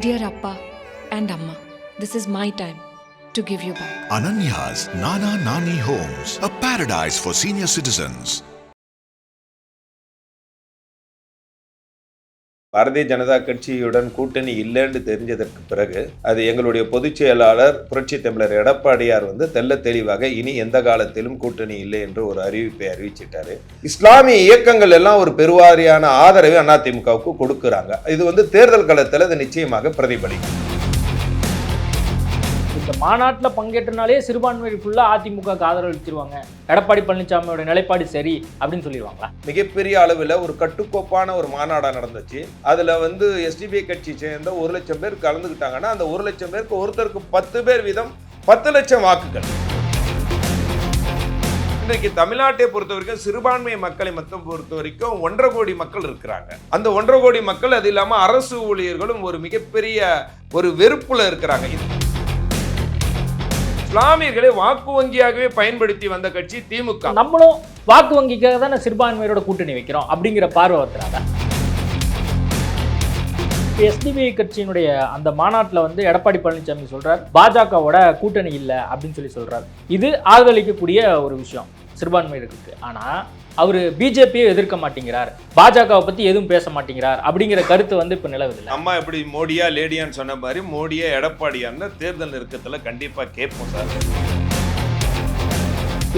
Dear Appa and Amma, this is my time to give you back. Ananya's Nana Nani Homes, a paradise for senior citizens. Bharatiya Janata கட்சியுடன் கூட்டணி இல்லைன்னு தெரிஞ்சதற்கு பிறகு அது எங்களுடைய பொதுச் செயலாளர் புரட்சி தமிழர் எடப்பாடியார் வந்து தெள்ள தெளிவாக இனி எந்த காலத்திலும் கூட்டணி இல்லை என்று ஒரு அறிவிப்பை அறிவிச்சிட்டாரு. இஸ்லாமிய இயக்கங்கள் எல்லாம் ஒரு பெருவாரியான ஆதரவை அதிமுகவுக்கு கொடுக்குறாங்க. இது வந்து தேர்தல் களத்தில் அது நிச்சயமாக பிரதிபலிக்கும். மாநாட்டில் பங்கேற்றனாலே சிறுபான்மையினர் ஃபுல்லாக அதிமுக ஆதரவு அளிச்சிருவாங்க. எடப்பாடி பழனிசாமியோட நிலைப்பாடு சரி அப்படின்னு சொல்லிடுவாங்களா? மிகப்பெரிய அளவில் ஒரு கட்டுக்கோப்பான ஒரு மாநாடாக நடந்துச்சு. அதில் வந்து எஸ்டிபிஐ கட்சி சேர்ந்த ஒரு லட்சம் பேர் கலந்துக்கிட்டாங்கன்னா அந்த ஒரு லட்சம் பேருக்கு ஒருத்தருக்கு பத்து பேர் வீதம் பத்து லட்சம் வாக்குகள். இன்றைக்கு தமிழ்நாட்டை பொறுத்த வரைக்கும் சிறுபான்மை மக்களை மொத்தம் பொறுத்த வரைக்கும் ஒன்றரை கோடி மக்கள் இருக்கிறாங்க. அந்த ஒன்றரை கோடி மக்கள் அது இல்லாமல் அரசு ஊழியர்களும் ஒரு மிகப்பெரிய ஒரு வெறுப்புல இருக்கிறாங்க. இஸ்லாமியர்களை வாக்கு வங்கியாகவே பயன்படுத்தி வந்த கட்சி திமுக. நம்மளும் வாக்கு வங்கிக்காக தானே சிறுபான்மையோட கூட்டணி வைக்கிறோம் அப்படிங்கிற பார்வை ஒருத்தராக எஸ்டிபி கட்சியினுடைய அந்த மாநாட்டில் வந்து எடப்பாடி பழனிசாமி சொல்றார் பாஜகவோட கூட்டணி இல்லை அப்படின்னு சொல்லி சொல்றார். இது ஆதரவளிக்கக்கூடிய ஒரு விஷயம் சிறுபான்மையினருக்கு. ஆனால் அவர் பிஜேபியை எதிர்க்க மாட்டேங்கிறார். பாஜகவை பத்தி எதுவும் பேச மாட்டேங்கிறார் அப்படிங்கிற கருத்து வந்து இப்ப நிலவுதில்லை. அம்மா எப்படி மோடியா லேடியான்னு சொன்ன மாதிரி மோடியா எடப்பாடியான்னு தேர்தல் நெருக்கத்துல கண்டிப்பா கேட்போம் சார்.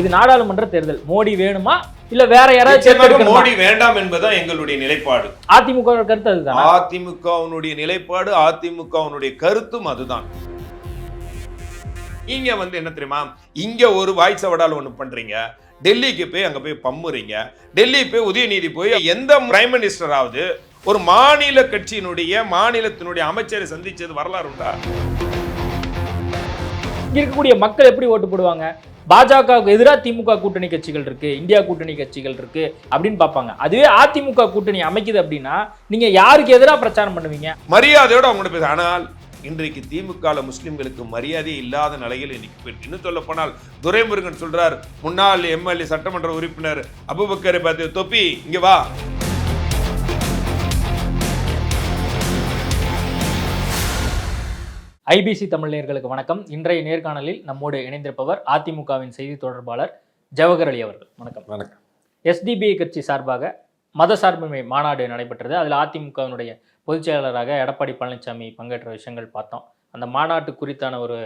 இது நாடாளுமன்ற தேர்தல். மோடி வேணுமா? இல்ல வேற யாராவது? மோடி வேண்டாம் என்பதுதான் எங்களுடைய நிலைப்பாடு. அதிமுக கருத்து அதுதான்? அதிமுகவினுடைய நிலைப்பாடு அதிமுகவினுடைய கருத்தும் அதுதான். இங்க வந்து என்ன தெரியுமா? இங்க ஒரு வாய்ஸ் அவடால் ஒண்ணு பண்றீங்க. டெல்லிக்கு போய் அங்க போய் பம்முறீங்க. டெல்லி போய் உதயநிதி போய் எந்த பிரைம் மினிஸ்டராவது ஒரு மாநில கட்சியினுடைய மாநிலத்தினுடைய அமைச்சரை சந்திச்சது வரலாறு உண்டா? இங்க இருக்கக்கூடிய மக்கள் எப்படி ஓட்டு போடுவாங்க? பாஜகவுக்கு எதிராக திமுக கூட்டணி கட்சிகள் இருக்கு இந்தியா கூட்டணி கட்சிகள் இருக்கு அப்படின்னு பார்ப்பாங்க. அதுவே அதிமுக கூட்டணி அமைக்குது அப்படின்னா நீங்க யாருக்கு எதிராக பிரச்சாரம் பண்ணுவீங்க? மரியாதையோட அவங்களோட பேச. ஆனால் இன்றைக்கு திமுக முஸ்லிம்களுக்கு மரியாதை இல்லாத நிலையில் இன்னைக்கு. இன்னும் சொல்ல போனால் துரைமுருகன் சொல்றார் முன்னாள் எம்எல்ஏ சட்டமன்ற உறுப்பினர் அபுபக்கரை பார்த்து தொப்பி இங்க வா. ஐபிசி தமிழ் நேயர்களுக்கு வணக்கம். இன்றைய நேர்காணலில் நம்மோடு இணைந்திருப்பவர் அதிமுகவின் செய்தி தொடர்பாளர் ஜவஹர் அலி அவர்கள். வணக்கம். வணக்கம். எஸ்டிபிஐ கட்சி சார்பாக மத சார்பின்மை மாநாடு நடைபெற்றது. அதில் அதிமுகவினுடைய பொதுச்செயலாளராக எடப்பாடி பழனிசாமி பங்கேற்ற விஷயங்கள் பார்த்தோம். அந்த மாநாட்டு குறித்தான ஒரு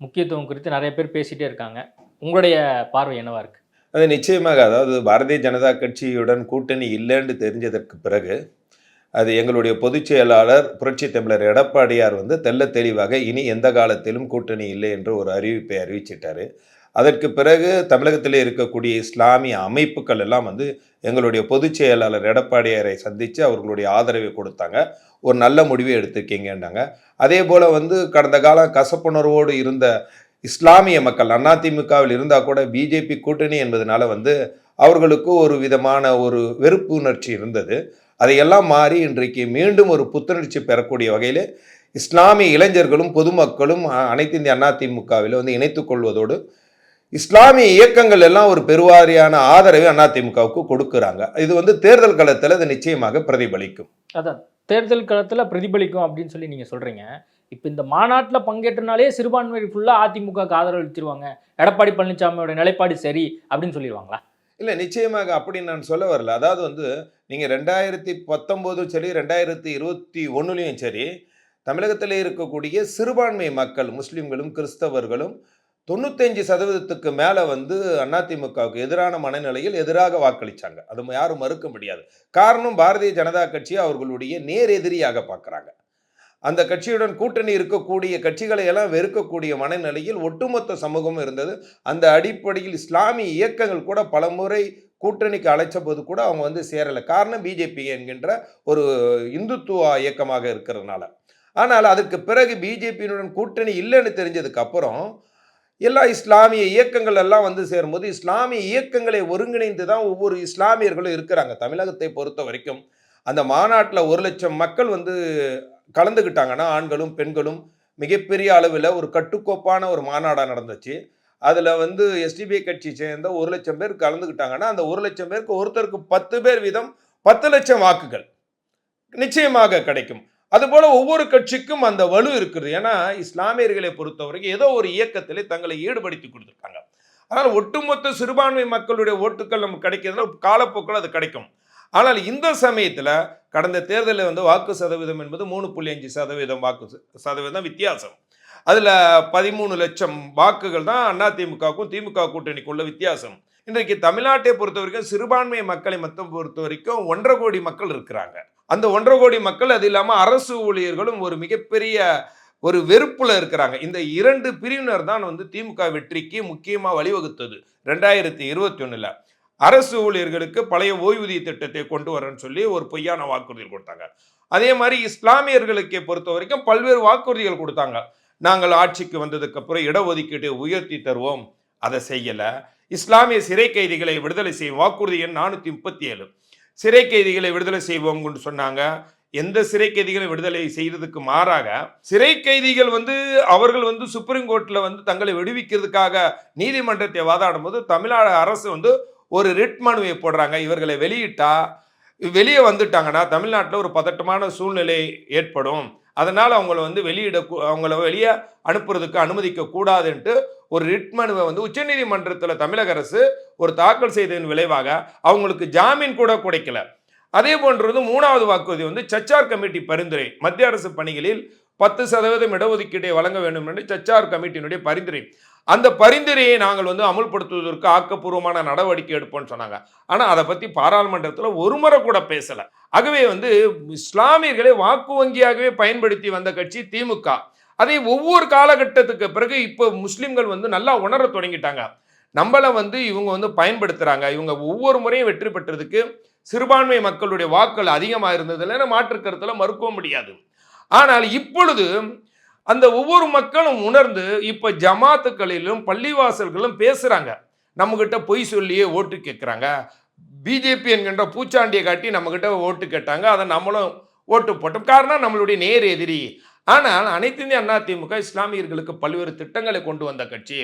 முக்கியத்துவம் குறித்து நிறைய பேர் பேசிகிட்டே இருக்காங்க. உங்களுடைய பார்வை என்னவா இருக்கு? அது நிச்சயமாக அதாவது பாரதிய ஜனதா கட்சியுடன் கூட்டணி இல்லைன்னு தெரிஞ்சதற்கு பிறகு அது எங்களுடைய பொதுச் செயலாளர் புரட்சி தமிழர் எடப்பாடியார் வந்து தெள்ள தெளிவாக இனி எந்த காலத்திலும் கூட்டணி இல்லை என்று ஒரு அறிவிப்பை அறிவிச்சிட்டாரு. அதற்கு பிறகு தமிழகத்தில் இருக்கக்கூடிய இஸ்லாமிய அமைப்புகள் எல்லாம் வந்து எங்களுடைய பொதுச் செயலாளர் எடப்பாடியாரை சந்தித்து அவர்களுடைய ஆதரவை கொடுத்தாங்க. ஒரு நல்ல முடிவை எடுத்திருக்கீங்கன்னாங்க. அதே போல் வந்து கடந்த காலம் கசப்புணர்வோடு இருந்த இஸ்லாமிய மக்கள் அதிமுகவில் இருந்தால் கூட பிஜேபி கூட்டணி என்பதனால வந்து அவர்களுக்கு ஒரு விதமான ஒரு வெறுப்பு உணர்ச்சி இருந்தது. அதையெல்லாம் மாறி இன்றைக்கு மீண்டும் ஒரு புத்துணர்ச்சி பெறக்கூடிய வகையில் இஸ்லாமிய இளைஞர்களும் பொதுமக்களும் அனைத்து இந்திய அதிமுகவில் வந்து இணைத்துக் கொள்வதோடு இஸ்லாமிய இயக்கங்கள் எல்லாம் ஒரு பெருவாரியான ஆதரவை அதிமுகவுக்கு கொடுக்கறாங்க. இது வந்து தேர்தல் களத்தில் அது நிச்சயமாக பிரதிபலிக்கும். அதான். தேர்தல் களத்தில் பிரதிபலிக்கும் அப்படின்னு சொல்லி நீங்கள் சொல்கிறீங்க இப்போ இந்த மாநாட்டில் பங்கேற்றனாலே சிறுபான்மையினர் ஃபுல்லாக அதிமுகவுக்கு ஆதரவு அளிச்சிருவாங்க. எடப்பாடி பழனிசாமியோட நிலைப்பாடு சரி அப்படின்னு சொல்லிடுவாங்களா? இல்லை நிச்சயமாக அப்படி நான் சொல்ல வரல. அதாவது வந்து நீங்கள் ரெண்டாயிரத்தி பத்தொம்போதும் சரி ரெண்டாயிரத்தி இருபத்தி ஒன்றுலையும் சரி தமிழகத்தில் இருக்கக்கூடிய சிறுபான்மை மக்கள் முஸ்லீம்களும் கிறிஸ்தவர்களும் தொண்ணூத்தஞ்சு சதவீதத்துக்கு மேலே வந்து அதிமுகவுக்கு எதிரான மனநிலையில் எதிராக வாக்களிச்சாங்க. அது யாரும் மறுக்க முடியாது. காரணம் பாரதிய ஜனதா கட்சியை அவர்களுடைய நேர் எதிரியாக பார்க்குறாங்க. அந்த கட்சியுடன் கூட்டணி இருக்கக்கூடிய கட்சிகளை எல்லாம் வெறுக்கக்கூடிய மனநிலையில் ஒட்டுமொத்த சமூகமும் இருந்தது. அந்த அடிப்படையில் இஸ்லாமிய இயக்கங்கள் கூட பலமுறை கூட்டணிக்கு அழைச்ச போது கூட அவங்க வந்து சேரலை. காரணம் பிஜேபி என்கின்ற ஒரு இந்துத்துவ இயக்கமாக இருக்கிறதுனால. ஆனால் அதற்கு பிறகு பிஜேபியினுடன் கூட்டணி இல்லைன்னு தெரிஞ்சதுக்கு அப்புறம் எல்லா இஸ்லாமிய இயக்கங்கள் எல்லாம் வந்து சேரும்போது இஸ்லாமிய இயக்கங்களை ஒருங்கிணைந்து தான் ஒவ்வொரு இஸ்லாமியர்களும் இருக்கிறாங்க. தமிழகத்தை பொறுத்த வரைக்கும் அந்த மாநாட்டில் ஒரு லட்சம் மக்கள் வந்து கலந்துக்கிட்டாங்கன்னா ஆண்களும் பெண்களும் மிகப்பெரிய அளவில் ஒரு கட்டுக்கோப்பான ஒரு மாநாடாக நடந்துச்சு. அதில் வந்து எஸ்டிபி கட்சி சேர்ந்த ஒரு லட்சம் பேர் கலந்துக்கிட்டாங்கன்னா அந்த ஒரு லட்சம் பேருக்கு ஒருத்தருக்கு பத்து பேர் வீதம் பத்து லட்சம் வாக்குகள் நிச்சயமாக கிடைக்கும். அதுபோல் ஒவ்வொரு கட்சிக்கும் அந்த வலு இருக்குது. ஏன்னா இஸ்லாமியர்களை பொறுத்தவரைக்கும் ஏதோ ஒரு இயக்கத்திலே தங்களை ஈடுபடுத்தி கொடுத்துருக்காங்க. அதனால் ஒட்டுமொத்த சிறுபான்மை மக்களுடைய ஓட்டுக்கள் நமக்கு கிடைக்கிறதுல காலப்போக்கில் அது கிடைக்கும். ஆனால் இந்த சமயத்தில் கடந்த தேர்தலில் வந்து வாக்கு சதவீதம் என்பது மூணு புள்ளி அஞ்சு சதவீதம் வாக்கு ச- சதவீதம் வித்தியாசம். அதில் பதிமூணு லட்சம் வாக்குகள் தான் அதிமுகவுக்கும் திமுக கூட்டணிக்குள்ள வித்தியாசம். இன்றைக்கு தமிழ்நாட்டை பொறுத்த வரைக்கும் சிறுபான்மை மக்களை மொத்தம் பொறுத்த வரைக்கும் ஒன்றரை கோடி மக்கள் இருக்கிறாங்க. அந்த ஒன்றரை கோடி மக்கள் அது இல்லாமல் அரசு ஊழியர்களும் ஒரு மிகப்பெரிய ஒரு வெறுப்புல இருக்கிறாங்க. இந்த இரண்டு பிரிவினர் தான் வந்து திமுக வெற்றிக்கு முக்கியமாக வழிவகுத்தது ரெண்டாயிரத்தி இருபத்தி ஒன்றில் அரசு ஊழியர்களுக்கு பழைய ஓய்வூதிய திட்டத்தை கொண்டு வரேன்னு சொல்லி ஒரு பொய்யான வாக்குறுதிகள் கொடுத்தாங்க. அதே மாதிரி இஸ்லாமியர்களுக்கு பொறுத்த வரைக்கும் பல்வேறு வாக்குறுதிகள் கொடுத்தாங்க. நாங்கள் ஆட்சிக்கு வந்ததுக்கு அப்புறம் இடஒதுக்கீட்டை உயர்த்தி தருவோம் அதை செய்யலை. இஸ்லாமிய சிறை கைதிகளை விடுதலை செய்யும் வாக்குறுதி எண் நானூற்றி முப்பத்தி ஏழு சிறை கைதிகளை விடுதலை செய்வோம் சொன்னாங்க. எந்த சிறை கைதிகளை விடுதலை செய்யறதுக்கு மாறாக சிறை கைதிகள் வந்து அவர்கள் வந்து சுப்ரீம் கோர்ட்டில் வந்து தங்களை விடுவிக்கிறதுக்காக நீதிமன்றத்தை வாதாடும் போது தமிழ்நாடு அரசு வந்து ஒரு ரிட் மனுவை போடுறாங்க. இவர்களை வெளியிட்டா வெளியே வந்துட்டாங்கன்னா தமிழ்நாட்டில் ஒரு பதட்டமான சூழ்நிலை ஏற்படும். அதனால் அவங்கள வந்து வெளியிட கூ- அவங்கள வெளியே அனுப்புறதுக்கு அனுமதிக்க கூடாதுன்ட்டு ஒரு ரிட் மனுவை வந்து உச்சநீதிமன்றத்தில் தமிழக அரசு ஒரு தாக்கல் செய்ததன் விளைவாக அவங்களுக்கு ஜாமீன் கூட கிடைக்கல. அதே போன்றது மூணாவது வாக்குறுதி வந்து சச்சார் கமிட்டி பரிந்துரை. மத்திய அரசு பணிகளில் பத்து சதவீதம் இடஒதுக்கீட்டை வழங்க வேண்டும் என்று சச்சார் கமிட்டியினுடைய பரிந்துரை. அந்த பரிந்துரையை நாங்கள் வந்து அமுல்படுத்துவதற்கு ஆக்கப்பூர்வமான நடவடிக்கை எடுப்போம்னு சொன்னாங்க. ஆனால் அதை பற்றி பாராளுமன்றத்தில் ஒரு முறை கூட பேசலை. ஆகவே வந்து இஸ்லாமியர்களை வாக்கு வங்கியாகவே பயன்படுத்தி வந்த கட்சி திமுக. அதை ஒவ்வொரு காலகட்டத்துக்கு பிறகு இப்போ முஸ்லீம்கள் வந்து நல்லா உணர தொடங்கிட்டாங்க. நம்மளை வந்து இவங்க வந்து பயன்படுத்துகிறாங்க இவங்க ஒவ்வொரு முறையும் வெற்றி பெற்றதுக்கு சிறுபான்மை மக்களுடைய வாக்கள் அதிகமாக இருந்ததுல மாற்று கருத்தில் மறுக்கவும் முடியாது. ஆனால் இப்பொழுது அந்த ஒவ்வொரு மக்களும் உணர்ந்து இப்போ ஜமாத்துக்களிலும் பள்ளிவாசல்களும் பேசுகிறாங்க நம்மக்கிட்ட பொய் சொல்லியே ஓட்டு கேட்குறாங்க பிஜேபி என்கின்ற பூச்சாண்டியை காட்டி நம்மக்கிட்ட ஓட்டு கேட்டாங்க. அதை நம்மளும் ஓட்டு போட்டோம். காரணம் நம்மளுடைய நேர் எதிரி. ஆனால் அனைத்து இந்திய அண்ணா திமுக இஸ்லாமியர்களுக்கு பல்வேறு திட்டங்களை கொண்டு வந்த கட்சி.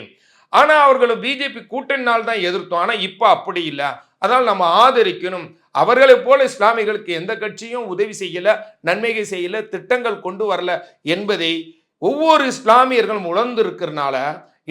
ஆனால் அவர்களை பிஜேபி கூட்டணினால் தான் எதிர்த்தோம். ஆனால் இப்போ அப்படி இல்லை. அதனால் நம்ம ஆதரிக்கணும். அவர்களைப் போல இஸ்லாமியர்களுக்கு எந்த கட்சியும் உதவி செய்யல நன்மைகள் செய்யல திட்டங்கள் கொண்டு வரல என்பதை ஒவ்வொரு இஸ்லாமியர்களும் உணர்ந்து இருக்கிறனால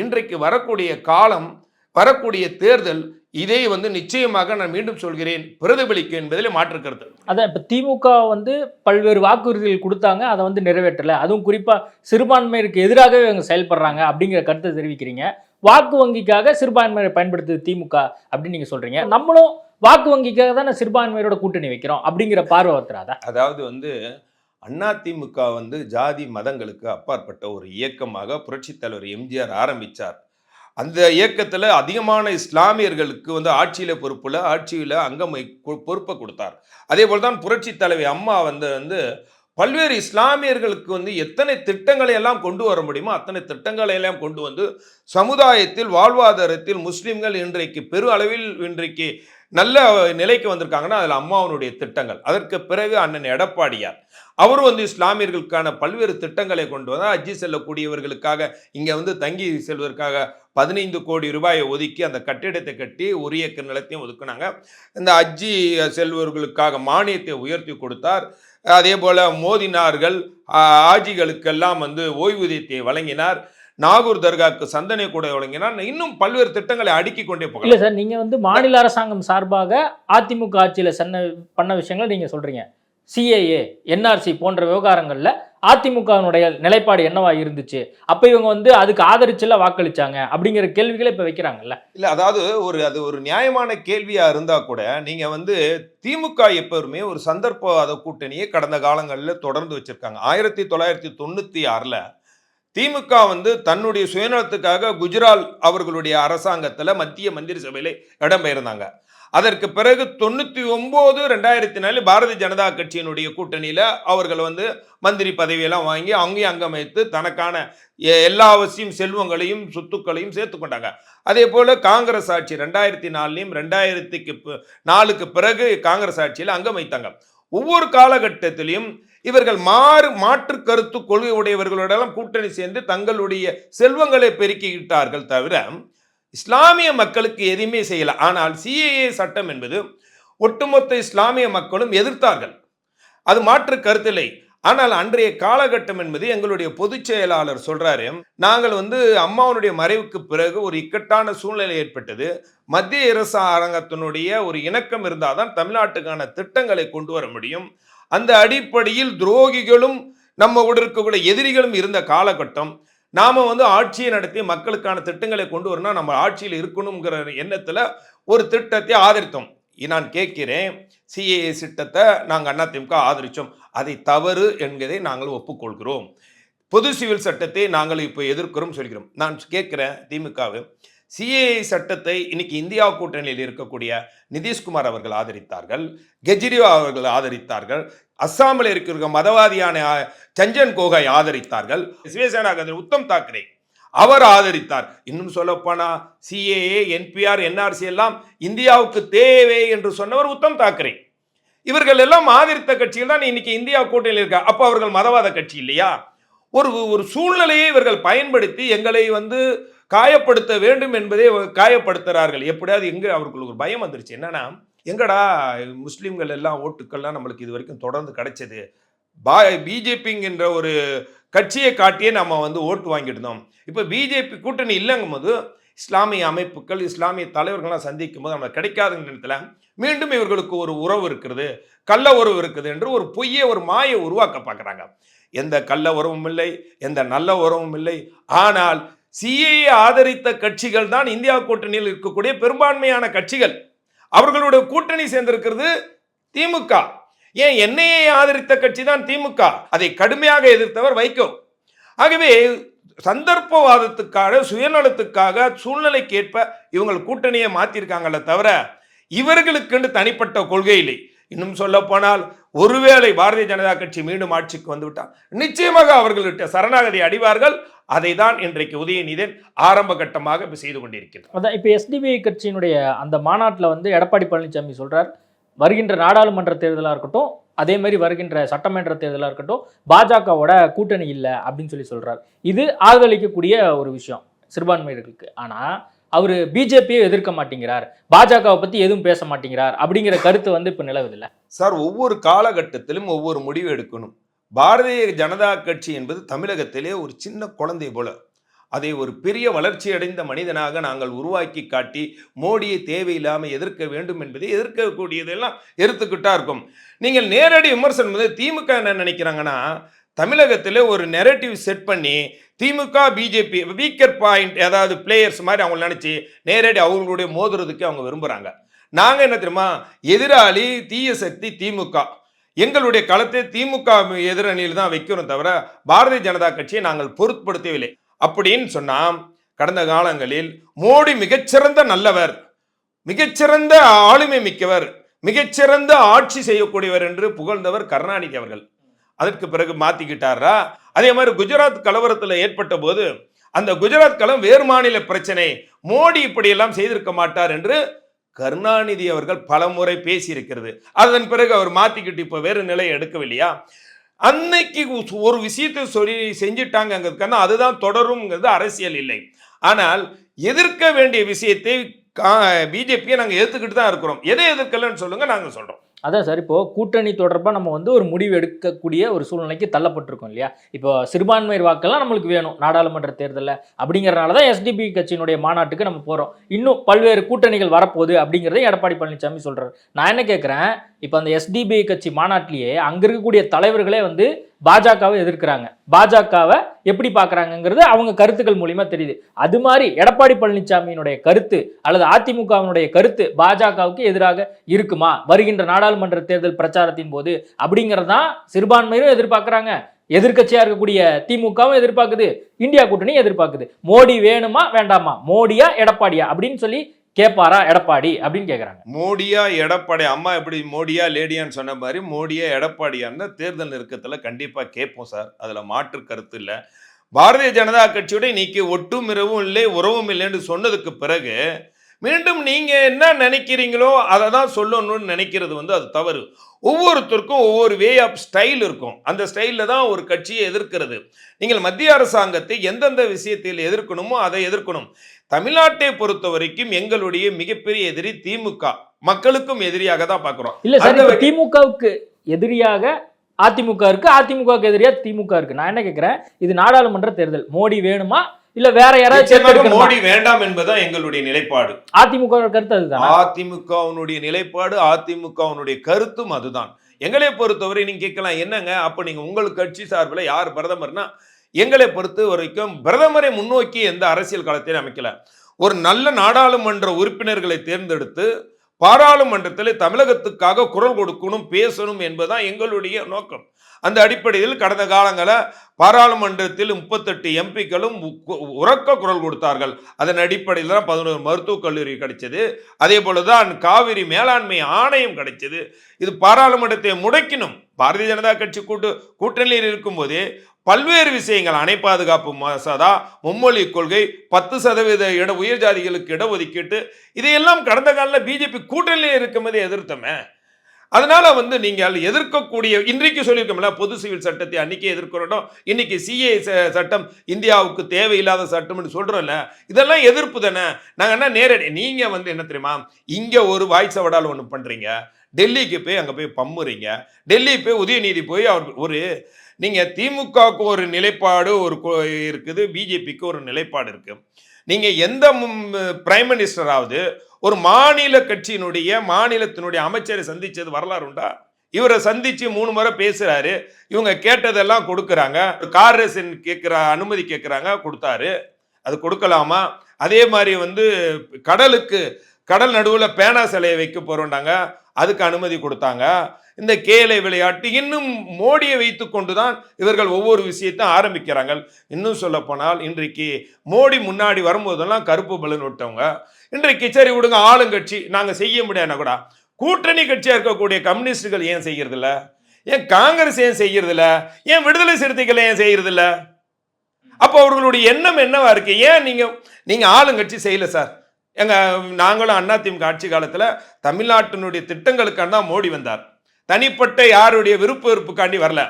இன்றைக்கு வரக்கூடிய காலம் வரக்கூடிய தேர்தல் இதை வந்து நிச்சயமாக நான் மீண்டும் சொல்கிறேன் பிரதிபலிக்கும் என்பதில் மாற்று கருத்து. அதான் இப்போ திமுக வந்து பல்வேறு வாக்குறுதிகள் கொடுத்தாங்க அதை வந்து நிறைவேற்றலை. அதுவும் குறிப்பாக சிறுபான்மையிற்கு எதிராகவே இவங்க செயல்படுறாங்க அப்படிங்கிற கருத்தை தெரிவிக்கிறீங்க. வாக்கு வங்கிக்காக சிறுபான்மையை பயன்படுத்துது திமுக அப்படின்னு நீங்கள் சொல்கிறீங்க நம்மளும் வாக்கு வங்கிக்காக தானே சிறுபான்மையோட கூட்டணி வைக்கிறோம் அப்படிங்கிற பார்வை வந்துடாதா அதாவது வந்து அதிமுக வந்து ஜாதி மதங்களுக்கு அப்பாற்பட்ட ஒரு இயக்கமாக புரட்சித் தலைவர் எம்ஜிஆர் ஆரம்பித்தார் அந்த இயக்கத்தில் அதிகமான இஸ்லாமியர்களுக்கு வந்து ஆட்சியில் பொறுப்பில் ஆட்சியில் அங்கம் பொறுப்பை கொடுத்தார். அதே போல் தான் புரட்சி தலைவி அம்மா வந்து வந்து பல்வேறு இஸ்லாமியர்களுக்கு வந்து எத்தனை திட்டங்களை எல்லாம் கொண்டு வர முடியுமோ அத்தனை திட்டங்களை எல்லாம் கொண்டு வந்து சமுதாயத்தில் வாழ்வாதாரத்தில் முஸ்லீம்கள் இன்றைக்கு பெரு அளவில் இன்றைக்கு நல்ல நிலைக்கு வந்திருக்காங்கன்னா அதில் அம்மாவனுடைய திட்டங்கள். அதற்கு பிறகு அண்ணன் எடப்பாடியார் அவரும் வந்து இஸ்லாமியர்களுக்கான பல்வேறு திட்டங்களை கொண்டு வந்தால் அஜி செல்லக்கூடியவர்களுக்காக இங்கே வந்து தங்கி செல்வதற்காக பதினைந்து கோடி ரூபாயை ஒதுக்கி அந்த கட்டிடத்தை கட்டி ஒரு ஏக்கர் நிலத்தையும் ஒதுக்குனாங்க. இந்த அஜ்ஜி செல்வர்களுக்காக மானியத்தை உயர்த்தி கொடுத்தார். அதே போல் மோதினார்கள் ஆஜிகளுக்கெல்லாம் வந்து ஓய்வூதியத்தை வழங்கினார். நாகூர் தர்காவுக்கு சந்தனை கூட வழங்கினார். இன்னும் பல்வேறு திட்டங்களை அடுக்கி கொண்டே போகலாம். இல்லை சார் நீங்கள் வந்து மாநில அரசாங்கம் சார்பாக அதிமுக ஆட்சியில் சென்ன பண்ண விஷயங்களை நீங்கள் சொல்கிறீங்க சிஏஏ என்ஆர்சி போன்ற விவகாரங்களில் அதிமுகவினுடைய நிலைப்பாடு என்னவா இருந்துச்சு? அப்போ இவங்க வந்து அதுக்கு ஆதரிச்சுல வாக்களிச்சாங்க அப்படிங்கிற கேள்விகளை இப்போ வைக்கிறாங்கல்ல. இல்லை அதாவது ஒரு அது ஒரு நியாயமான கேள்வியாக இருந்தால் கூட நீங்கள் வந்து திமுக எப்போருமே ஒரு சந்தர்ப்பவாத கூட்டணியை கடந்த காலங்களில் தொடர்ந்து வச்சுருக்காங்க. ஆயிரத்தி தொள்ளாயிரத்தி தொண்ணூற்றி ஆறில் திமுக வந்து தன்னுடைய சுயநலத்துக்காக குஜரால் அவர்களுடைய அரசாங்கத்தில் மத்திய மந்திரி சபையில் இடம்பெயர்ந்தாங்க. அதற்கு பிறகு தொண்ணூற்றி ஒம்பது ரெண்டாயிரத்தி நாலு பாரதிய ஜனதா கட்சியினுடைய கூட்டணியில் அவர்கள் வந்து மந்திரி பதவியெல்லாம் வாங்கி அங்கேயும் அங்கம் வைத்து தனக்கான எ- எல்லா அவசியம் செல்வங்களையும் சொத்துக்களையும் சேர்த்து கொண்டாங்க. அதே போல் காங்கிரஸ் ஆட்சி ரெண்டாயிரத்தி நாலுலையும் ரெண்டாயிரத்துக்கு நாலுக்கு பிறகு காங்கிரஸ் ஆட்சியில் அங்கம் வைத்தாங்க. ஒவ்வொரு காலகட்டத்திலையும் இவர்கள் மாறு மாற்று கருத்து கொள்கை உடையவர்களோடெல்லாம் கூட்டணி சேர்ந்து தங்களுடைய செல்வங்களை பெருக்கிக்கிட்டார்கள் தவிர இஸ்லாமிய மக்களுக்கு எதுவுமே செய்யல. ஆனால் சிஏஏ சட்டம் என்பது ஒட்டுமொத்த இஸ்லாமிய மக்களும் எதிர்த்தார்கள். அது மாற்று கருத்தில்லை. ஆனால் அன்றைய காலகட்டம் என்பது எங்களுடைய பொதுச் செயலாளர் சொல்றாரு நாங்கள் வந்து அம்மாவனுடைய மறைவுக்கு பிறகு ஒரு இக்கட்டான சூழ்நிலை ஏற்பட்டது. மத்திய அரசு அரங்கத்தினுடைய ஒரு இணக்கம் இருந்தால்தான் தமிழ்நாட்டுக்கான திட்டங்களை கொண்டு வர முடியும். அந்த அடிப்படையில் துரோகிகளும் நம்ம இருக்கக்கூடிய எதிரிகளும் இருந்த காலகட்டம். நாம வந்து ஆட்சியை நடத்தி மக்களுக்கான திட்டங்களை கொண்டு வரணும் நம்ம ஆட்சியில் இருக்கணுங்கிற எண்ணத்துல ஒரு திட்டத்தை ஆதரித்தோம். நான் கேட்கிறேன் சிஏஏ திட்டத்தை நாங்கள் அதிமுக ஆதரித்தோம் அதை தவறு என்கிறதை நாங்கள் ஒப்புக்கொள்கிறோம். பொது சிவில் சட்டத்தை நாங்கள் இப்போ எதிர்க்கிறோம் சொல்கிறோம். நான் கேட்குறேன் திமுகவை சிஏஏ சட்டத்தை இன்னைக்கு இந்தியா கூட்டணியில் இருக்கக்கூடிய நிதிஷ்குமார் அவர்கள் ஆதரித்தார்கள் கெஜ்ரிவால் அவர்கள் ஆதரித்தார்கள் அஸ்ஸாமில் இருக்கிற மதவாதியான சஞ்சன் கோகாய் ஆதரித்தார்கள் சிவசேனா உத்தம் தாக்கரே அவர் ஆதரித்தார். இன்னும் சொல்லப்போனா சிஏஏ என்பிஆர் என்ஆர்சி எல்லாம் இந்தியாவுக்கு தேவை என்று சொன்னவர் உத்தம் தாக்கரே. இவர்கள் எல்லாம் ஆதரித்த கட்சிகள் தான் இன்னைக்கு இந்தியா கூட்டணியில் இருக்கா? அப்போ அவர்கள் மதவாத கட்சி இல்லையா? ஒரு ஒரு சூழ்நிலையை இவர்கள் பயன்படுத்தி எங்களை வந்து காயப்படுத்த வேண்டும் என்பதை காயப்படுத்துகிறார்கள் எப்படியாவது எங்க அவர்களுக்கு ஒரு பயம் வந்துருச்சு. என்னன்னா எங்கடா முஸ்லீம்கள் எல்லாம் ஓட்டுக்கள்லாம் நம்மளுக்கு இது வரைக்கும் தொடர்ந்து கிடைச்சது. பா பிஜேபிங்கிற ஒரு கட்சியை காட்டியே நம்ம வந்து ஓட்டு வாங்கிட்டு இருந்தோம். இப்போ பிஜேபி கூட்டணி இல்லைங்கும் போது இஸ்லாமிய அமைப்புகள் இஸ்லாமிய தலைவர்கள்லாம் சந்திக்கும் போது நம்ம கிடைக்காதுங்கிற நேரத்தில் மீண்டும் இவர்களுக்கு ஒரு உறவு இருக்கிறது கள்ள உறவு இருக்குது என்று ஒரு பொய்யை ஒரு மாயை உருவாக்க பார்க்குறாங்க. எந்த கள்ள உறவும் இல்லை எந்த நல்ல உறவும் இல்லை. ஆனால் சிஏஏ ஆதரித்த கட்சிகள் தான் இந்தியா கூட்டணியில் இருக்கக்கூடிய பெரும்பான்மையான கட்சிகள். அவர்களுடைய கூட்டணி சேர்ந்திருக்கிறது திமுக. ஏன் என்னையை ஆதரித்த கட்சி தான் திமுக? அதை கடுமையாக எதிர்த்தவர் வைகோ. ஆகவே சந்தர்ப்பவாதத்துக்காக சுயநலத்துக்காக சூழ்நிலைக்கேற்ப இவங்கள் கூட்டணியை மாத்திருக்காங்களே தவிர இவர்களுக்கென்று தனிப்பட்ட கொள்கை இல்லை. இன்னும் சொல்ல போனால் ஒருவேளை பாரதிய ஜனதா கட்சி மீண்டும் ஆட்சிக்கு வந்துவிட்டால் நிச்சயமாக அவர்கள்ட்ட சரணாகதி அடைவார்கள். அதை தான் இன்றைக்கு உதயநிதன் ஆரம்ப கட்டமாக இப்போ செய்து கொண்டிருக்கிறார். அதான் இப்போ எஸ்டிபிஐ கட்சியினுடைய அந்த மாநாட்டில் வந்து எடப்பாடி பழனிசாமி சொல்றார் வருகின்ற நாடாளுமன்ற தேர்தலாக இருக்கட்டும் அதே மாதிரி வருகின்ற சட்டமன்ற தேர்தலாக இருக்கட்டும் பாஜகவோட கூட்டணி இல்லை அப்படின்னு சொல்லி சொல்றார். இது ஆதரவளிக்கக்கூடிய ஒரு விஷயம் சிறுபான்மையினர்களுக்கு. ஆனால் அவர் பிஜேபியை எதிர்க்க மாட்டேங்கிறார். பாஜகவை பற்றி எதுவும் பேச மாட்டேங்கிறார் அப்படிங்கிற கருத்து வந்து இப்போ நிலவுதில்லை? சார் ஒவ்வொரு காலகட்டத்திலும் ஒவ்வொரு முடிவு எடுக்கணும். பாரதிய ஜனதா கட்சி என்பது தமிழகத்திலே ஒரு சின்ன குழந்தை போல. அதை ஒரு பெரிய வளர்ச்சி அடைந்த மனிதனாக நாங்கள் உருவாக்கி காட்டி மோடியை தேவையில்லாமல் எதிர்க்க வேண்டும் என்பதை எதிர்க்கக்கூடியதெல்லாம் எடுத்துக்கிட்டா இருக்கும். நீங்கள் நேரடி விமர்சனம் வந்து திமுக என்ன நினைக்கிறாங்கன்னா தமிழகத்தில் ஒரு நெரட்டிவ் செட் பண்ணி திமுக பிஜேபி வீக்கர் பாயிண்ட் ஏதாவது பிளேயர்ஸ் மாதிரி அவங்க நினச்சி நேரடி அவங்களுடைய மோதுறதுக்கு அவங்க விரும்புகிறாங்க நாங்கள் என்ன தெரியுமா? எதிராளி தீய சக்தி திமுக. எங்களுடைய களத்தை திமுக எதிரணியில் தான் வைக்கிறோம் தவிர பாரதிய ஜனதா கட்சியை நாங்கள் பொருட்படுத்தவில்லை. அப்படின்னு சொன்னால் கடந்த காலங்களில் மோடி மிகச்சிறந்த நல்லவர் மிகச்சிறந்த ஆளுமை மிக்கவர் மிகச்சிறந்த ஆட்சி செய்யக்கூடியவர் என்று புகழ்ந்தவர் கருணாநிதி அவர்கள். அதற்கு பிறகு மாத்திக்கிட்டாரா? அதே மாதிரி குஜராத் கலவரத்தில் ஏற்பட்ட போது அந்த குஜராத் கலம் வேறு மாநில பிரச்சனை. மோடி இப்படியெல்லாம் செய்திருக்க மாட்டார் என்று கருணாநிதி அவர்கள் பலமுறை பேசியிருக்கிறது. அதன் பிறகு அவர் மாத்திக்கிட்டு இப்போ வேறு நிலையை எடுக்கவில்லையா? அன்னைக்கு ஒரு விஷயத்தை சொல்லி செஞ்சிட்டாங்கிறதுக்கான அதுதான் தொடரும்ங்கிறது அரசியல் இல்லை. ஆனால் எதிர்க்க வேண்டிய விஷயத்தை பிஜேபியை நாங்கள் எதிர்த்துக்கிட்டு தான் இருக்கிறோம். எதை எதிர்க்கலன்னு சொல்லுங்க நாங்கள் சொல்கிறோம் அதான் சார் இப்போது கூட்டணி தொடர்பாக நம்ம வந்து ஒரு முடிவு எடுக்கக்கூடிய ஒரு சூழ்நிலைக்கு தள்ளப்பட்டிருக்கோம் இல்லையா? இப்போ சிறுபான்மையர் வாக்கெல்லாம் நம்மளுக்கு வேணும் நாடாளுமன்ற தேர்தலில் அப்படிங்கிறனால தான் எஸ்டிபி கட்சியினுடைய மாநாட்டுக்கு நம்ம போகிறோம் இன்னும் பல்வேறு கூட்டணிகள் வரப்போகுது அப்படிங்கிறத எடப்பாடி பழனிசாமி சொல்கிறார் நான் என்ன கேட்குறேன் இப்போ அந்த எஸ்டிபி கட்சி மாநாட்டிலேயே அங்கே இருக்கக்கூடிய தலைவர்களே வந்து பாஜகவை எதிர்க்கிறாங்க. பாஜகவை எப்படி பார்க்குறாங்கங்கிறது அவங்க கருத்துக்கள் மூலிமா தெரியுது. அது மாதிரி எடப்பாடி பழனிசாமியினுடைய கருத்து அல்லது அதிமுகவினுடைய கருத்து பாஜகவுக்கு எதிராக இருக்குமா? வருகின்ற நாடாளுமன்ற தேர்தல் பிரச்சாரத்தின் போது அப்படிங்கிறதான் சிறுபான்மையும் எதிர்பார்க்குறாங்க. எதிர்கட்சியாக இருக்கக்கூடிய திமுகவும் எதிர்பார்க்குது. இந்தியா கூட்டணி எதிர்பார்க்குது. மோடி வேணுமா வேண்டாமா? மோடியா எடப்பாடியா? அப்படின்னு சொல்லி கேட்பாரா எடப்பாடி அப்படின்னு கேட்குறாங்க மோடியா எடப்பாடி அம்மா எப்படி மோடியா லேடியான்னு சொன்ன மாதிரி மோடியா எடப்பாடியான்னு தேர்தல் நெருக்கத்தில் கண்டிப்பாக கேட்போம் சார். அதில் மாற்று கருத்து இல்லை. பாரதிய ஜனதா கட்சியோட இன்னைக்கு ஒட்டும் இரவும் இல்லை உறவும் இல்லைன்னு சொன்னதுக்கு பிறகு மீண்டும் நீங்கள் என்ன நினைக்கிறீங்களோ அதை தான் சொல்லணும்னு நினைக்கிறது வந்து அது தவறு. ஒவ்வொருத்தருக்கும் ஒவ்வொரு வே ஆஃப் ஸ்டைல் இருக்கும். அந்த ஸ்டைலில் தான் ஒரு கட்சியை எதிர்க்கிறது. நீங்கள் மத்திய அரசாங்கத்தை எந்தெந்த விஷயத்தில் எதிர்க்கணுமோ அதை எதிர்க்கணும். தமிழ்நாட்டை பொறுத்த வரைக்கும் எங்களுடைய மிகப்பெரிய எதிரி திமுக. மக்களுக்கும் எதிரியாக தான் பார்க்குறோம். இல்ல சார் திமுகவுக்கு எதிரியாக அதிமுக இருக்கு அதிமுகவுக்கு எதிரியா திமுக இருக்கு. நான் என்ன கேட்கிறேன் இது நாடாளுமன்ற தேர்தல். மோடி வேணுமா? இல்ல வேற யாராவது? மோடி வேண்டாம் என்பதுதான் எங்களுடைய நிலைப்பாடு. அதிமுக கருத்து அதுதான்? அதிமுகவினுடைய நிலைப்பாடு அதிமுகவினுடைய கருத்தும் அதுதான். எங்களை பொறுத்தவரை நீங்க கேட்கலாம் என்னங்க? அப்ப நீங்க உங்கள் கட்சி சார்பில் யார் பிரதமர்னா எங்களை பொறுத்த வரைக்கும் பிரதமரை முன்னோக்கி எந்த அரசியல் களத்தையும் அமைக்கல. ஒரு நல்ல நாடாளுமன்ற உறுப்பினர்களை தேர்ந்தெடுத்து பாராளுமன்றத்தில் தமிழகத்துக்காக குரல் கொடுக்கணும் பேசணும் என்பதுதான் எங்களுடைய நோக்கம். அந்த அடிப்படையில் கடந்த காலங்களில் பாராளுமன்றத்தில் முப்பத்தெட்டு எம்பிக்களும் உறக்க குரல் கொடுத்தார்கள். அதன் அடிப்படையில் தான் பதினோரு மருத்துவக் கல்லூரி கிடைச்சது. அதே போலதான் காவிரி மேலாண்மை ஆணையம் கிடைச்சது. இது பாராளுமன்றத்தை முடக்கினும் பாரதிய ஜனதா கட்சி கூட்டு கூட்டணியில் இருக்கும்போதே பல்வேறு விஷயங்கள் அணை பாதுகாப்பு மசோதா மும்மொழி கொள்கை பத்து சதவீத இட உயர் ஜாதிகளுக்கு இடஒதுக்கீட்டு இதையெல்லாம் கடந்த காலில் பிஜேபி கூட்டணியில் இருக்கும்போது எதிர்த்தமே. அதனால வந்து நீங்கள் எதிர்க்கக்கூடிய இன்றைக்கு சொல்லியிருக்கோம்ல பொது சிவில் சட்டத்தை அன்னைக்கு எதிர்க்கிறோம் இன்னைக்கு சிஏ சட்டம் இந்தியாவுக்கு தேவையில்லாத சட்டம்னு சொல்றோம்ல இதெல்லாம் எதிர்ப்பு தானே. நாங்கள் என்ன நேரடி நீங்க வந்து என்ன தெரியுமா? இங்க ஒரு வாய்ஸ் அவடால் ஒன்று பண்றீங்க. டெல்லிக்கு போய் அங்கே போய் பம்முறீங்க. டெல்லி போய் உதயநிதி போய் அவர் ஒரு நீங்கள் திமுகவுக்கு ஒரு நிலைப்பாடு ஒரு இருக்குது பிஜேபிக்கு ஒரு நிலைப்பாடு இருக்குது நீங்கள் எந்த பிரைம் மினிஸ்டராவது ஒரு மாநில கட்சியினுடைய மாநிலத்தினுடைய அமைச்சரை சந்திச்சது வரலாறு உண்டா? இவரை சந்திச்சு மூணு முறை பேசுறாரு. இவங்க கேட்டதெல்லாம் கொடுக்குறாங்க. கார் ரேசன் கேட்குற அனுமதி கேட்குறாங்க கொடுத்தாரு. அது கொடுக்கலாமா? அதே மாதிரி வந்து கடலுக்கு கடல் நடுவில் பேனா சிலையை வைக்க போறோம்டாங்க அதுக்கு அனுமதி கொடுத்தாங்க. இந்த கேலை விளையாட்டு இன்னும் மோடியை வைத்து கொண்டுதான் இவர்கள் ஒவ்வொரு விஷயத்தையும் ஆரம்பிக்கிறாங்க. இன்னும் சொல்ல போனால் இன்றைக்கு மோடி முன்னாடி வரும்போதெல்லாம் கருப்பு பலன் விட்டவங்க இன்றைக்கு சரி விடுங்க ஆளுங்கட்சி. நாங்கள் செய்ய முடியாதுன்னா கூட? கூட்டணி கட்சியாக இருக்கக்கூடிய கம்யூனிஸ்டுகள் ஏன் செய்கிறதில்ல ஏன் காங்கிரஸ் ஏன் செய்கிறதில்ல ஏன் விடுதலை சிறுத்தைகள் ஏன் செய்கிறதில்ல அப்போ அவர்களுடைய எண்ணம் என்னவா இருக்கு? ஏன் நீங்கள் நீங்கள் ஆளுங்கட்சி செய்யல சார்? எங்கள் நாங்களும் அண்ணா திமுக ஆட்சி காலத்தில் தமிழ்நாட்டினுடைய திட்டங்களுக்காக தான் மோடி வந்தார். தனிப்பட்ட யாருடைய விருப்ப வெறுப்புக்காண்டி வரல.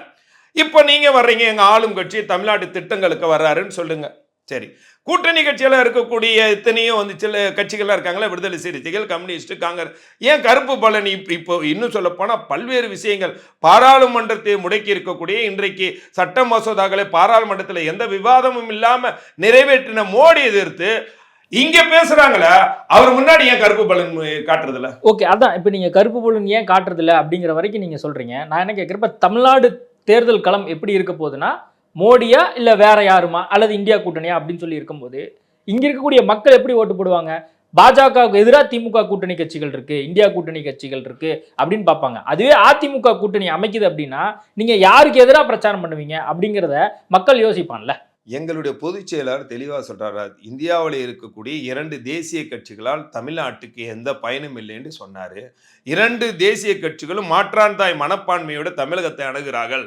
இப்போ நீங்கள் வர்றீங்க எங்கள் ஆளும் கட்சி தமிழ்நாட்டு திட்டங்களுக்கு வர்றாருன்னு சொல்லுங்கள் சரி. கூட்டணி கட்சியில் இருக்கக்கூடிய எத்தனையோ வந்து சில கட்சிகள்லாம் இருக்காங்களா விடுதலை சிறுத்தைகள் கம்யூனிஸ்ட் காங்கிரஸ். ஏன் கருப்பு பலன் இப்போ இன்னும் சொல்லப்போனால் பல்வேறு விஷயங்கள். பாராளுமன்றத்தை முடக்கி இருக்கக்கூடிய இன்றைக்கு சட்ட மசோதாக்களை பாராளுமன்றத்தில் எந்த விவாதமும் இல்லாமல் நிறைவேற்றின மோடி எதிர்த்து இங்க பேசுறாங்களே அவர் முன்னாடி ஏன் கருப்பு பலன் காட்டுறதுல ஓகே அதான். இப்போ நீங்க கருப்பு பலன் ஏன் காட்டுறதில்ல அப்படிங்கிற வரைக்கும் நீங்க சொல்றீங்க. நான் என்ன கேட்குறப்ப தமிழ்நாடு தேர்தல் களம் எப்படி இருக்க போகுதுன்னா மோடியா இல்லை வேற யாருமா? அல்லது இந்தியா கூட்டணியா அப்படின்னு சொல்லி இருக்கும்போது இங்கே இருக்கக்கூடிய மக்கள் எப்படி ஓட்டு போடுவாங்க? பாஜகவுக்கு எதிராக திமுக கூட்டணி கட்சிகள் இருக்கு இந்தியா கூட்டணி கட்சிகள் இருக்கு அப்படின்னு பார்ப்பாங்க. அதுவே அதிமுக கூட்டணி அமைக்குது அப்படின்னா நீங்க யாருக்கு எதிராக பிரச்சாரம் பண்ணுவீங்க அப்படிங்கிறத மக்கள் யோசிப்பான்ல. எங்களுடைய பொதுச் செயலாளர் தெளிவாக சொல்றாரு. இந்தியாவில் இருக்கக்கூடிய இரண்டு தேசிய கட்சிகளால் தமிழ்நாட்டுக்கு எந்த பயனும் இல்லைன்னு சொன்னாரு. இரண்டு தேசிய கட்சிகளும் மாற்றான் தாய் மனப்பான்மையோட தமிழகத்தை அணுகிறார்கள்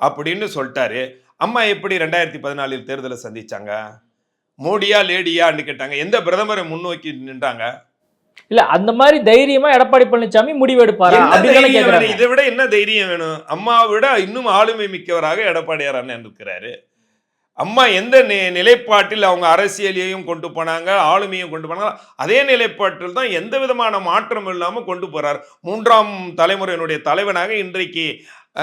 அப்படின்னு சொல்லிட்டாரு. அம்மா எப்படி ரெண்டாயிரத்தி பதினாலில் தேர்தலை சந்திச்சாங்க? மோடியா லேடியான்னு கேட்டாங்க. எந்த பிரதமரை முன்னோக்கி நின்றாங்க? இல்ல அந்த மாதிரி தைரியமா எடப்பாடி பழனிசாமி கேட்கறாங்க வேணும்? இதை விட என்ன தைரியம் வேணும்? அம்மாவை விட இன்னும் ஆளுமை மிக்கவராக எடப்பாடியார் அண்ணன் இருக்கிறாரு அம்மா எந்த நிலைப்பாட்டில் அவங்க அரசியலையும் கொண்டு போனாங்க ஆளுமையும் கொண்டு போனாங்க? அதே நிலைப்பாட்டில் தான் எந்த விதமான மாற்றம் இல்லாமல் கொண்டு போறார். மூன்றாம் தலைமுறையினுடைய தலைவனாக இன்றைக்கு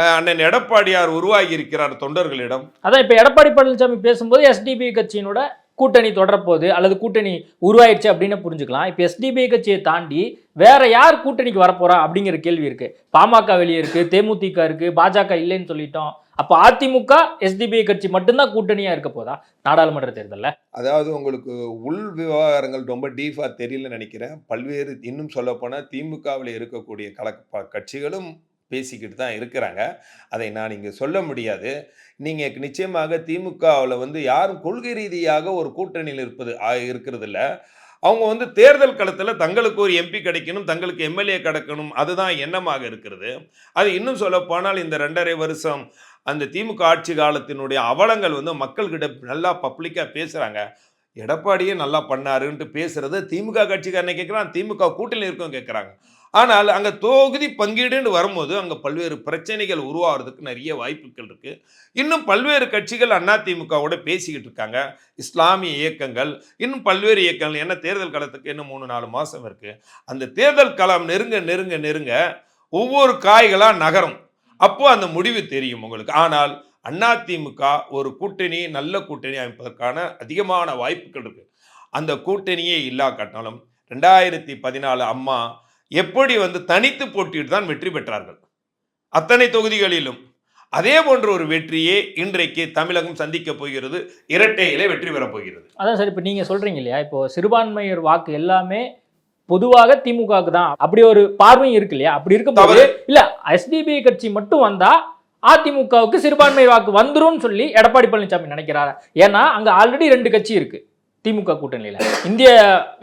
அண்ணன் எடப்பாடியார் உருவாகி இருக்கிறார் தொண்டர்களிடம். அதான் இப்போ எடப்பாடி பழனிசாமி பேசும்போது எஸ்டிபி கட்சியினோட கூட்டணி தொடரப்போகுது அல்லது கூட்டணி உருவாயிடுச்சு அப்படின்னு புரிஞ்சுக்கலாம். இப்போ எஸ்டிபி கட்சியை தாண்டி வேற யார் கூட்டணிக்கு வரப்போறா அப்படிங்கிற கேள்வி இருக்கு. பாமக வெளியே இருக்கு தேமுதிக இருக்கு பாஜக இல்லைன்னு சொல்லிட்டோம். அப்போ அதிமுக எஸ்டிபி கட்சி மட்டும்தான் கூட்டணியா இருக்க போதா? நாடாளுமன்ற தேர்தல்ல. அதாவது உங்களுக்கு உள் விவகாரங்கள் ரொம்ப டீஃபாக தெரியலன்னு நினைக்கிறேன். பல்வேறு இன்னும் சொல்லப்போனால் திமுகவில் இருக்கக்கூடிய கலக்க கட்சிகளும் பேசிக்கிட்டு தான் இருக்கிறாங்க. அதை நான் இங்கே சொல்ல முடியாது. நீங்கள் நிச்சயமாக திமுகவில் வந்து யாரும் கொள்கை ரீதியாக ஒரு கூட்டணியில் இருப்பது ஆ- இருக்கிறது இல்லை அவங்க வந்து தேர்தல் களத்தில் தங்களுக்கு ஒரு எம்பி கிடைக்கணும் தங்களுக்கு எம்எல்ஏ கிடைக்கணும் அதுதான் எண்ணமாக இருக்கிறது. அது இன்னும் சொல்ல போனால் இந்த ரெண்டரை வருஷம் அந்த திமுக ஆட்சி காலத்தினுடைய அவலங்கள் வந்து மக்கள்கிட்ட நல்லா பப்ளிக்காக பேசுகிறாங்க எடப்பாடியே நல்லா பண்ணாருன்ட்டு பேசுறது திமுக கட்சிக்காரனை கேட்குறான் திமுக கூட்டணி இருக்கும் கேட்குறாங்க ஆனால் அங்கே தொகுதி பங்கீடுன்னு வரும்போது அங்கே பல்வேறு பிரச்சனைகள் உருவாகிறதுக்கு நிறைய வாய்ப்புகள் இருக்குது இன்னும் பல்வேறு கட்சிகள் அதிமுகவோட பேசிக்கிட்டு இருக்காங்க. இஸ்லாமிய இயக்கங்கள் இன்னும் பல்வேறு இயக்கங்கள் ஏன்னா தேர்தல் காலத்துக்கு இன்னும் மூணு நாலு மாதம் இருக்குது அந்த தேர்தல் களம் நெருங்க நெருங்க நெருங்க ஒவ்வொரு காய்களாக நகரும். அப்போது அந்த முடிவு தெரியும் உங்களுக்கு. ஆனால் அதிமுக ஒரு கூட்டணி நல்ல கூட்டணி அமைப்பதற்கான அதிகமான வாய்ப்புகள் இருக்குது அந்த கூட்டணியே இல்லா காட்டினாலும் ரெண்டாயிரத்தி பதினாலு அம்மா எப்படி வந்து தனித்து போட்டியிட்டு தான் வெற்றி பெற்றார்கள்? அத்தனை தொகுதிகளிலும் அதே போன்ற ஒரு வெற்றியே இன்றைக்கு தமிழகம் சந்திக்க போகிறது. இரட்டையிலே வெற்றி பெறப் போகிறது. அதான் சார் இப்போ நீங்கள் சொல்கிறீங்க இல்லையா? இப்போ சிறுபான்மையர் வாக்கு எல்லாமே பொதுவாக திமுகவுக்கு தான். அப்படி ஒரு பார்வையும் இருக்கு இல்லையா? அப்படி இருக்கும்போது. இல்ல எஸ்டிபி கட்சி மட்டும் வந்தா அதிமுகவுக்கு சிறுபான்மை வாக்கு வந்துரும்னு சொல்லி எடப்பாடி பழனிசாமி நினைக்கிறாரு. ஏன்னா அங்க ஆல்ரெடி ரெண்டு கட்சி இருக்கு. திமுக கூட்டணியில. இந்திய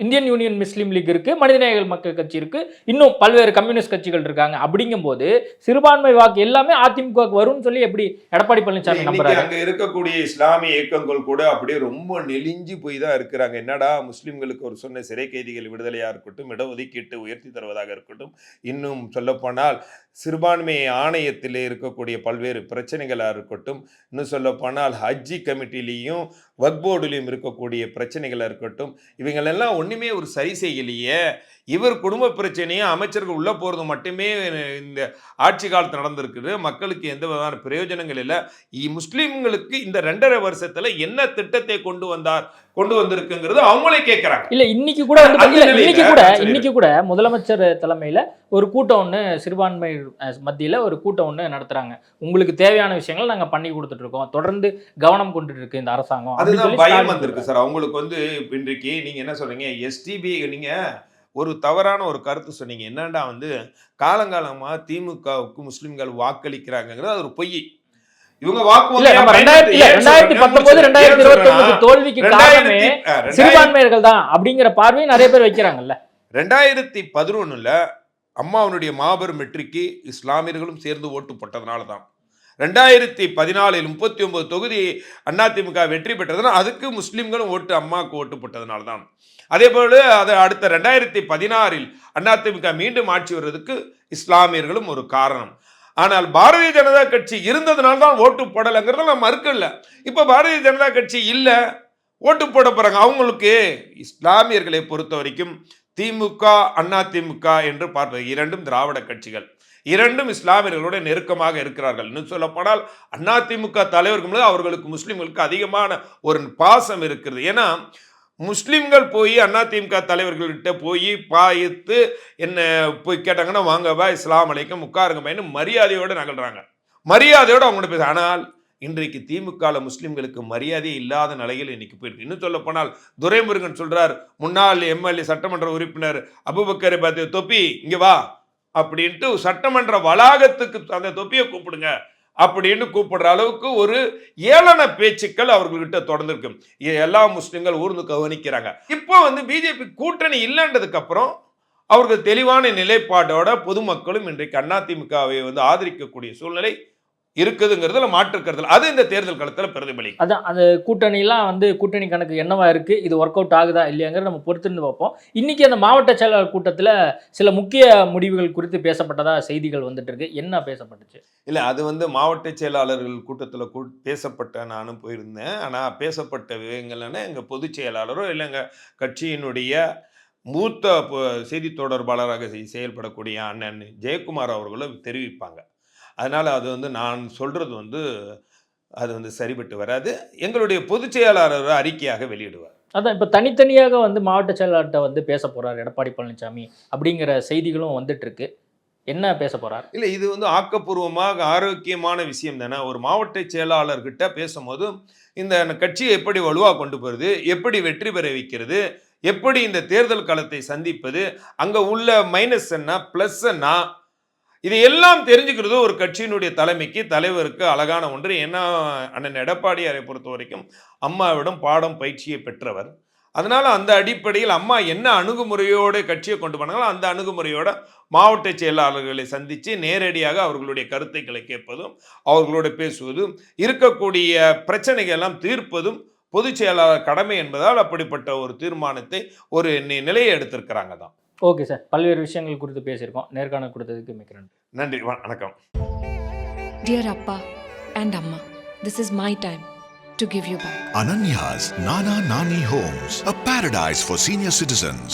இந்தியன் யூனியன் முஸ்லீம் லீக் இருக்கு மனிதநேயர்கள் மக்கள் கட்சி இருக்கு இன்னும் பல்வேறு கம்யூனிஸ்ட் கட்சிகள் இருக்காங்க. அப்படிங்கும்போது சிறுபான்மை வாக்கு எல்லாமே அதிமுகவுக்கு வரும்னு சொல்லி எப்படி எடப்பாடி பழனிசாமி நம்புறாரு? அங்க இருக்கக்கூடிய இஸ்லாமிய இயக்கங்கள் கூட அப்படியே ரொம்ப நெலிஞ்சு போய் தான் இருக்கிறாங்க. என்னடா முஸ்லிம்களுக்கு ஒரு சொன்ன சிறை கைதிகள் விடுதலையா இருக்கட்டும் இடஒதுக்கீட்டு உயர்த்தி தருவதாக இருக்கட்டும் இன்னும் சொல்லப்போனால் சிறுபான்மை ஆணையத்தில் இருக்கக்கூடிய பல்வேறு பிரச்சனைகளாக இருக்கட்டும் இன்னும் சொல்லப்போனால் ஹஜ்ஜி கமிட்டிலையும் வக் போர்டுலேயும் இருக்கக்கூடிய பிரச்சனைகளாக இருக்கட்டும் இவங்களெல்லாம் ஒன்றுமே ஒரு சரி செய்யலையே. இவர் குடும்ப பிரச்சனையும் அமைச்சர்கள் உள்ளே போகிறது மட்டுமே இந்த ஆட்சி காலத்தில் நடந்திருக்குது. மக்களுக்கு எந்த விதமான பிரயோஜனங்கள் இல்லை. இ- இந்த ரெண்டரை வருஷத்தில் என்ன திட்டத்தை கொண்டு வந்தார்? கொண்டு வந்திருக்குங்கிறது அவங்களே கேட்கறாங்க இல்ல இன்னைக்கு கூட இன்னைக்கு கூட. இன்னைக்கு கூட முதலமைச்சர் தலைமையில ஒரு கூட்டம் ஒண்ணு சிறுபான்மை மத்தியில ஒரு கூட்டம் ஒண்ணு நடத்துறாங்க. உங்களுக்கு தேவையான விஷயங்களை நாங்க பண்ணி கொடுத்துட்டு இருக்கோம். தொடர்ந்து கவனம் கொண்டுட்டு இருக்கு இந்த அரசாங்கம். அதுதான் பயம் வந்திருக்கு சார். அவங்களுக்கு வந்து இன்றைக்கு நீங்க என்ன சொல்றீங்க? எஸ்டிபி நீங்க ஒரு தவறான ஒரு கருத்து சொன்னீங்க. என்னடா வந்து காலங்காலமா திமுகவுக்கு முஸ்லிம்கள் வாக்களிக்கிறாங்கிறது அது ஒரு பொய். இவங்க வாக்கு இல்ல நம்ம ரெண்டாயிரத்தி இல்ல ரெண்டாயிரத்தி பத்தொன்பது ரெண்டாயிரத்தி இருபத்தி ஒன்பது தோல்விக்கு காரணமே சிறுபான்மையர்கள் தான் அப்படிங்கிற பார்வையை நிறைய பேர் வைக்கிறாங்கல்ல. ரெண்டாயிரத்தி பதினொன்னுல அம்மாவனுடைய மாபெரும் வெற்றிக்கு இஸ்லாமியர்களும் சேர்ந்து ஓட்டு போட்டதுனால தான். ரெண்டாயிரத்தி பதினாலில் முப்பத்தி ஒன்பது தொகுதி அதிமுக வெற்றி பெற்றதுனா அதுக்கு முஸ்லிம்களும் ஓட்டு அம்மாவுக்கு ஓட்டு போட்டதுனால தான். அதே போல அது அடுத்த ரெண்டாயிரத்தி பதினாறில் அதிமுக மீண்டும் ஆட்சி வர்றதுக்கு இஸ்லாமியர்களும் ஒரு காரணம். ஆனால் பாரதிய ஜனதா கட்சி இருந்ததுனால தான் ஓட்டு போடலைங்கிறத நான் மறுக்கல. இப்போ பாரதிய ஜனதா கட்சி இல்லை ஓட்டு போட போறாங்க. அவங்களுக்கு இஸ்லாமியர்களை பொறுத்த வரைக்கும் திமுக அண்ணா திமுக என்று பார்ப்பது இரண்டும் திராவிட கட்சிகள். இரண்டும் இஸ்லாமியர்களோட நெருக்கமாக இருக்கிறார்கள். இன்னும் சொல்லப்போனால் அதிமுக தலைவர்கள் முன்னாடி அவர்களுக்கு முஸ்லீம்களுக்கு அதிகமான ஒரு பாசம் இருக்கிறது. ஏன்னா முஸ்லீம்கள் போய் அதிமுக தலைவர்கள்கிட்ட போய் பாய்த்து என்ன போய் கேட்டாங்கன்னா வாங்கவா இஸ்லாம் அலைக்கும் உட்காருங்க பையனு மரியாதையோடு நகழ்கிறாங்க மரியாதையோடு அவங்கள்ட்ட பேச ஆனால் இன்றைக்கு திமுகவில் முஸ்லீம்களுக்கு மரியாதை இல்லாத நிலையில் இன்னைக்கு போயிருக்கு. இன்னும் சொல்ல போனால் துரைமுருகன் சொல்றார் முன்னாள் எம்எல்ஏ சட்டமன்ற உறுப்பினர் அபுபக்கரை பார்த்து தொப்பி இங்கே வா அப்படின்ட்டு சட்டமன்ற வளாகத்துக்கு அந்த தொப்பியை கூப்பிடுங்க. அப்படின்னு கூப்பிடுற அளவுக்கு ஒரு ஏளன பேச்சுக்கள் அவர்கள்கிட்ட தொடர்ந்துருக்கு. எல்லா முஸ்லிம்கள் ஊர்ந்து கவனிக்கிறாங்க. இப்போ வந்து பிஜேபி கூட்டணி இல்லைன்றதுக்கு அப்புறம் அவர்கள் தெளிவான நிலைப்பாட்டோட பொதுமக்களும் இன்றைக்கு அதிமுகவை வந்து ஆதரிக்கக்கூடிய சூழ்நிலை இருக்குதுங்கிறதுல மாற்றுக்கிறதுல அது இந்த தேர்தல் களத்தில் பிரதிபலிக்கும் அதான் அந்த கூட்டணிலாம் வந்து கூட்டணி கணக்கு என்னவா இருக்கு? இது ஒர்க் அவுட் ஆகுதா இல்லையாங்கிறத நம்ம பொறுத்திருந்து பார்ப்போம். இன்னைக்கு அந்த மாவட்ட செயலாளர் கூட்டத்தில் சில முக்கிய முடிவுகள் குறித்து பேசப்பட்டதா செய்திகள் வந்துட்டு இருக்கு என்ன பேசப்பட்டுச்சு? இல்லை அது வந்து மாவட்ட செயலாளர்கள் கூட்டத்தில் கூ பேசப்பட்ட நானும் போயிருந்தேன். ஆனால் பேசப்பட்ட விவரங்கள்னா எங்கள் பொதுச் செயலாளரோ இல்லை எங்கள் கட்சியினுடைய மூத்த பொ- செய்தி தொடர்பாளராக செய்- செயல்படக்கூடிய அண்ணன் ஜெயக்குமார் அவர்களும் தெரிவிப்பாங்க. அதனால் அது வந்து நான் சொல்கிறது வந்து அது வந்து சரிபட்டு வராது. எங்களுடைய பொதுச் செயலாளர் அறிக்கையாக வெளியிடுவார். அதான் இப்போ தனித்தனியாக வந்து மாவட்ட செயலாளர்கிட்ட வந்து பேச போறார் எடப்பாடி பழனிசாமி அப்படிங்கிற செய்திகளும் வந்துட்டு இருக்கு என்ன பேச போறார்? இல்லை இது வந்து ஆக்கப்பூர்வமாக ஆரோக்கியமான விஷயம் தானே. ஒரு மாவட்ட செயலாளர்கிட்ட பேசும்போது இந்த கட்சியை எப்படி வலுவாக கொண்டு போகிறது எப்படி வெற்றி பெற வைக்கிறது எப்படி இந்த தேர்தல் களத்தை சந்திப்பது அங்கே உள்ள மைனஸ் என்ன ப்ளஸ் என்ன இது எல்லாம் தெரிஞ்சுக்கிறது ஒரு கட்சியினுடைய தலைமைக்கு தலைவருக்கு அழகான ஒன்று. ஏன்னா அண்ணன் எடப்பாடியாரை பொறுத்த வரைக்கும் அம்மாவிடம் பாடம் பயிற்சியை பெற்றவர். அதனால் அந்த அடிப்படையில் அம்மா என்ன அணுகுமுறையோடு கட்சியை கொண்டு போனாங்களோ அந்த அணுகுமுறையோட மாவட்ட செயலாளர்களை சந்தித்து நேரடியாக அவர்களுடைய கருத்துக்களை கேட்பதும் அவர்களோடு பேசுவதும் இருக்கக்கூடிய பிரச்சனைகள் எல்லாம் தீர்ப்பதும் பொதுச் செயலாளர் கடமை என்பதால் அப்படிப்பட்ட ஒரு தீர்மானத்தை ஒரு நி- நிலையை எடுத்திருக்கிறாங்க தான். ஓகே சார் பல்வேறு விஷயங்கள் குறித்து பேசியிருக்கோம் நேர்காணல் கொடுத்ததுக்கு மிக்க நன்றி நன்றி வ- வணக்கம் Dear Appa and Amma, this is my time to give you back. Ananya's Nana Nani Homes, a paradise for senior citizens.